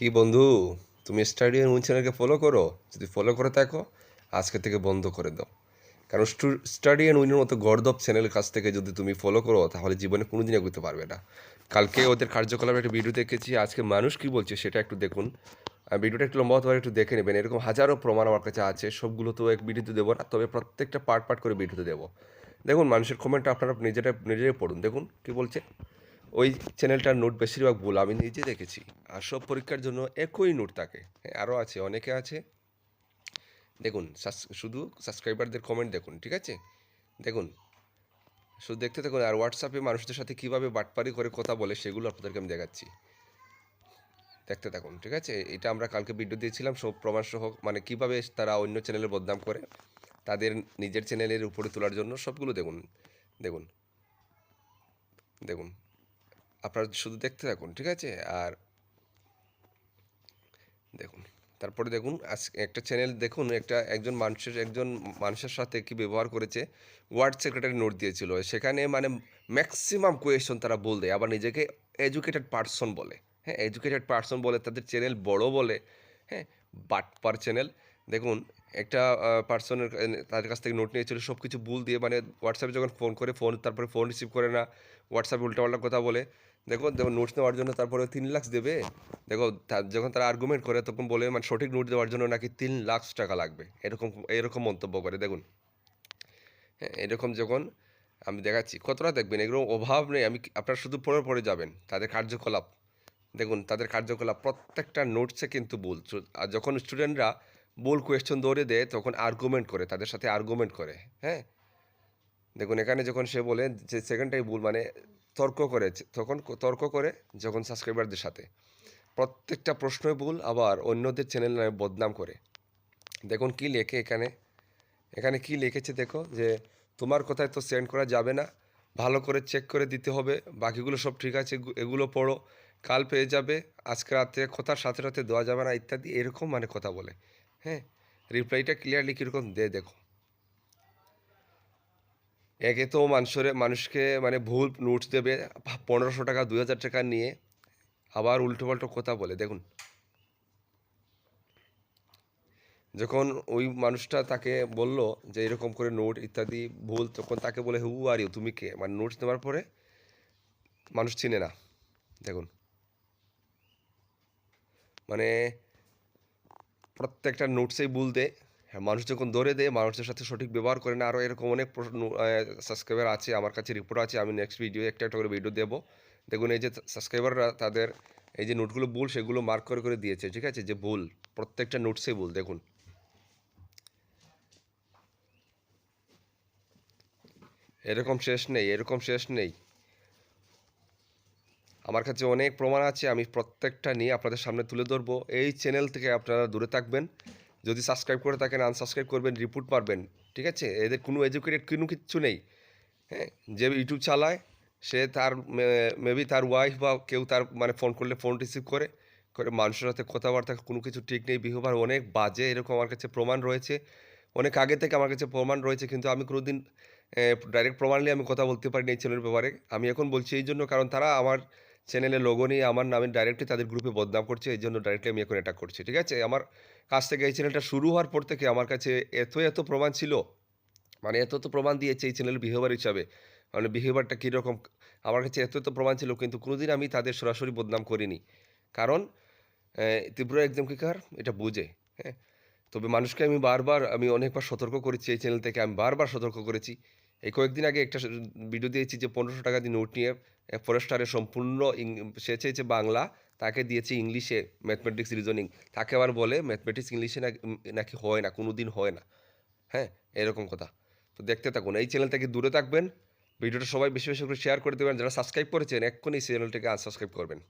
কি বন্ধু? তুমি স্টাডি উইন চ্যানেলকে ফলো করো? যদি ফলো করে থাকো, আজকে থেকে বন্ধ করে দাও। কারণ স্টাডি অ্যান্ড উইনের মতো গর্দব চ্যানেলের কাছ থেকে যদি তুমি ফলো করো, তাহলে জীবনে কোনোদিন এগোতে পারবে না। কালকে ওদের কার্যকলাপের একটা ভিডিও দেখেছি, আজকে মানুষ কি বলছে সেটা একটু দেখুন। ভিডিওটা একটু লম্বা হতে একটু দেখে নেবেন। এরকম হাজারো প্রমাণ আমার কাছে আছে, সবগুলো তো এক ভিডিওতে দেবো না, তবে প্রত্যেকটা পার্ট পার্ট করে ভিডিওতে দেবো। দেখুন, মানুষের কমেন্ট আপনারা নিজেরা, নিজেরাই পড়ুন। দেখুন, কি বলছে? ওই চ্যানেলটার নোট বেশিরভাগ ভুল আমি নিজে দেখেছি। আর সব পরীক্ষার জন্য একই নোট থাকে। হ্যাঁ আরও আছে, অনেকে আছে। দেখুন শুধু সাবস্ক্রাইবারদের কমেন্ট দেখুন, ঠিক আছে? দেখুন, শুধু দেখতে থাকুন, আর হোয়াটসঅ্যাপে মানুষদের সাথে কীভাবে বাটপারি করে কথা বলে সেগুলো আপনাদেরকে আমি দেখাচ্ছি। দেখতে থাকুন, ঠিক আছে? এটা আমরা কালকে ভিডিও দিয়েছিলাম, সব প্রমাণ সহ মানে কীভাবে তারা অন্য চ্যানেলে বদনাম করে, তাদের নিজের চ্যানেলের উপরে তোলার জন্য সবগুলো দেখুন দেখুন দেখুন। আপনারা শুধু দেখতে থাকুন, ঠিক আছে? আর দেখুন, তারপরে দেখুন একটা চ্যানেল দেখুন, একটা একজন মানুষের একজন মানুষের সাথে কি ব্যবহার করেছে। ওয়ার্ড সেক্রেটারি নোট দিয়েছিল, সেখানে মানে ম্যাক্সিমাম কোয়েশন তারা বল দেয়, আবার নিজেকে এডুকেটেড পার্সন বলে। হ্যাঁ এডুকেটেড পার্সন বলে, তাদের চ্যানেল বড় বলে। হ্যাঁ বাট পার চ্যানেল দেখুন, একটা পার্সনের তাদের কাছ থেকে নোট নিয়েছিল সব কিছু ভুল দিয়ে মানে হোয়াটসঅ্যাপে যখন ফোন করে ফোন তারপরে ফোন রিসিভ করে না হোয়াটসঅ্যাপে উল্টাপাল্টা কথা বলে দেখো দেখো নোটস নেওয়ার জন্য তারপরে তিন লাখ দেবে। দেখো যখন তারা আর্গুমেন্ট করে, তখন বলে মানে সঠিক নোট দেওয়ার জন্য নাকি তিন লাখ টাকা লাগবে। এরকম এরকম মন্তব্য করে, দেখুন। হ্যাঁ এরকম যখন আমি দেখাচ্ছি, কতটা দেখবেন? এগুলো অভাব নেই, আমি আপনারা শুধু পরে পরে যাবেন, তাদের কার্যকলাপ। দেখুন, তাদের কার্যকলাপ, প্রত্যেকটা নোটসে কিন্তু ভুল। আর যখন স্টুডেন্টরা ভুল কোয়েশ্চন দৌড়ে দেয় তখন আর্গুমেন্ট করে, তাদের সাথে আর্গুমেন্ট করে হ্যাঁ? দেখুন, এখানে যখন সে বলে যে সেকেন্ডটাই ভুল মানে তর্ক করে, তখন তর্ক করে যখন সাবস্ক্রাইবারদের সাথে। প্রত্যেকটা প্রশ্নই ভুল, আবার অন্যদের চ্যানেল নামে বদনাম করে। দেখুন, কি লেখে এখানে? এখানে কি লিখেছে দেখো যে, তোমার কথায় তো সেন্ড করা যাবে না, ভালো করে চেক করে দিতে হবে, বাকিগুলো সব ঠিক আছে এগুলো পড়ো, কাল পেয়ে যাবে, আজকে রাতে কথার সাথে সাথে দেওয়া যাবে না, ইত্যাদি, এরকম মানে কথা বলে। হ্যাঁ রিপ্লাইটা ক্লিয়ারলি কীরকম? দে, দেখো। একে তো মানুষের, মানুষকে মানে ভুল নোটস দেবে, পনেরোশো টাকা দুই হাজার টাকা নিয়ে আবার উল্টো পাল্টো কথা বলে। দেখুন। যখন ওই মানুষটা তাকে বলল যে এরকম করে নোট ইত্যাদি ভুল, তখন তাকে বলে হু আর ইউ তুমি কে? মানে নোটস নেওয়ার পরে মানুষ চিনে না। দেখুন। মানে প্রত্যেকটা নোটসেই দেয়। হ্যাঁ, মানুষ যখন ধরে দেয় মানুষের সাথে সঠিক ব্যবহার করে না। আরও এরকম অনেক সাবস্ক্রাইবার আছে আমার কাছে রিপোর্ট আছে আমি নেক্সট ভিডিও একটা একটা করে ভিডিও দেবো। দেখুন এই যে সাবস্ক্রাইবাররা তাদের এই যে নোটগুলো ভুল সেগুলো মার্ক করে করে দিয়েছে ঠিক আছে? যে ভুল প্রত্যেকটা নোটসেই ভুল দেখুন। এরকম শেষ নেই এরকম শেষ নেই। আমার কাছে অনেক প্রমাণ আছে, আমি প্রত্যেকটা নিয়ে আপনাদের সামনে তুলে ধরবো। এই চ্যানেল থেকে আপনারা দূরে থাকবেন। যদি সাবস্ক্রাইব করে থাকেন আনসাবস্ক্রাইব করবেন রিপোর্ট পারবেন ঠিক আছে? এদের কোনো এডুকেটেড কোনো কিচ্ছু নেই। হ্যাঁ যে ইউটিউব চালায়, সে তার মেবি তার ওয়াইফ বা কেউ তার মানে ফোন করলে ফোন রিসিভ করে করে মানুষের সাথে কথাবার্তা, কোনো কিছু ঠিক নেই বিহেভিয়ার অনেক বাজে, এরকম আমার কাছে প্রমাণ রয়েছে। অনেক আগে থেকে আমার কাছে প্রমাণ রয়েছে, কিন্তু আমি কোনোদিন ডাইরেক্ট প্রমাণ নিয়ে আমি কথা বলতে পারিনি এই চ্যানেলের ব্যাপারে। আমি এখন বলছি এই জন্য, কারণ তারা আমার চ্যানেলে লোগো নিয়ে আমার নামে ডাইরেক্টলি তাদের গ্রুপে বদনাম করছে, এই জন্য ডাইরেক্টলি আমি এখন এটা করছি, ঠিক আছে? আমার কাছ থেকে এই চ্যানেলটা শুরু হওয়ার পর থেকে আমার কাছে এত এত প্রমাণ ছিল মানে এত তো প্রমাণ দিয়েছে এই চ্যানেলের বিহেভিয়ার হিসাবে মানে বিহেভিয়ারটা কীরকম, আমার কাছে এত এত প্রমাণ ছিল, কিন্তু কোনোদিন আমি তাদের সরাসরি বদনাম করিনি। কারণ তীব্র একদম কিকার এটা বুঝে হ্যাঁ? তবে মানুষকে আমি বারবার, আমি অনেকবার সতর্ক করেছি এই চ্যানেল থেকে, আমি বারবার সতর্ক করেছি। এই কয়েকদিন আগে একটা ভিডিও দিয়েছি যে পনেরোশো টাকা দিয়ে নোট নিয়ে ফরেস্টারের সম্পূর্ণ সে চেয়েছে বাংলা, তাকে দিয়েছে ইংলিশে ম্যাথমেটিক্স রিজনিং তাকে আবার বলে ম্যাথমেটিক্স ইংলিশে নাকি হয় না কোনো দিন হয় না। হ্যাঁ এরকম কথা। তো দেখতে থাকুন, এই চ্যানেল থেকে দূরে থাকবেন ভিডিওটা সবাই বেশি বেশি করে শেয়ার করে দেবেন। যারা সাবস্ক্রাইব করেছেন, এক্ষুনি এই চ্যানেলটাকে আনসাবস্ক্রাইব করবেন।